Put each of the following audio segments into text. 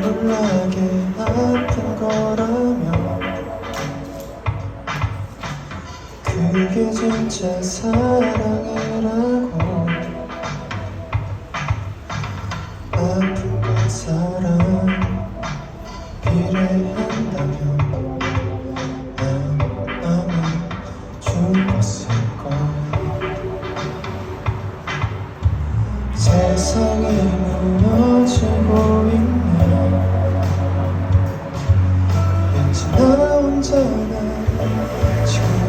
나게 아픈 거라면 그게 진짜 사랑이라고. 아픔과 사랑 비례한다면 Let's go.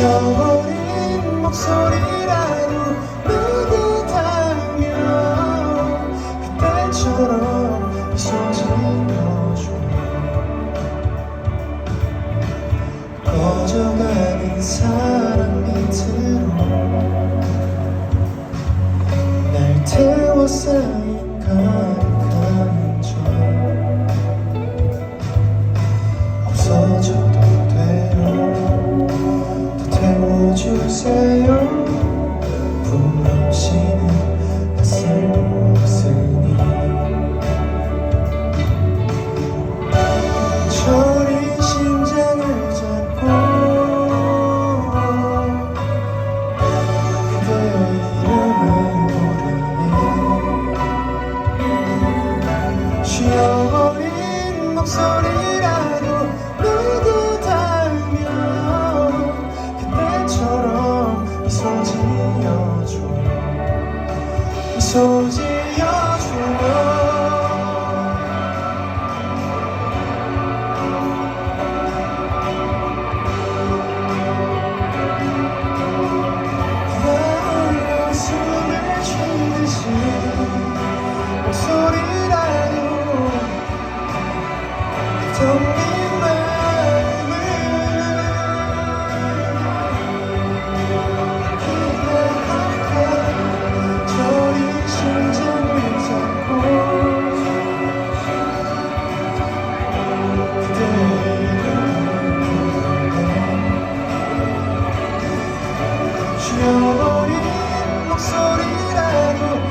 쉬어버린 목소리라도 나 쓸모없으니 저린 심장을 잡고 그대의 이름을 부르네 쉬어버린 목소리라 소리 잊혀버린 목소리라도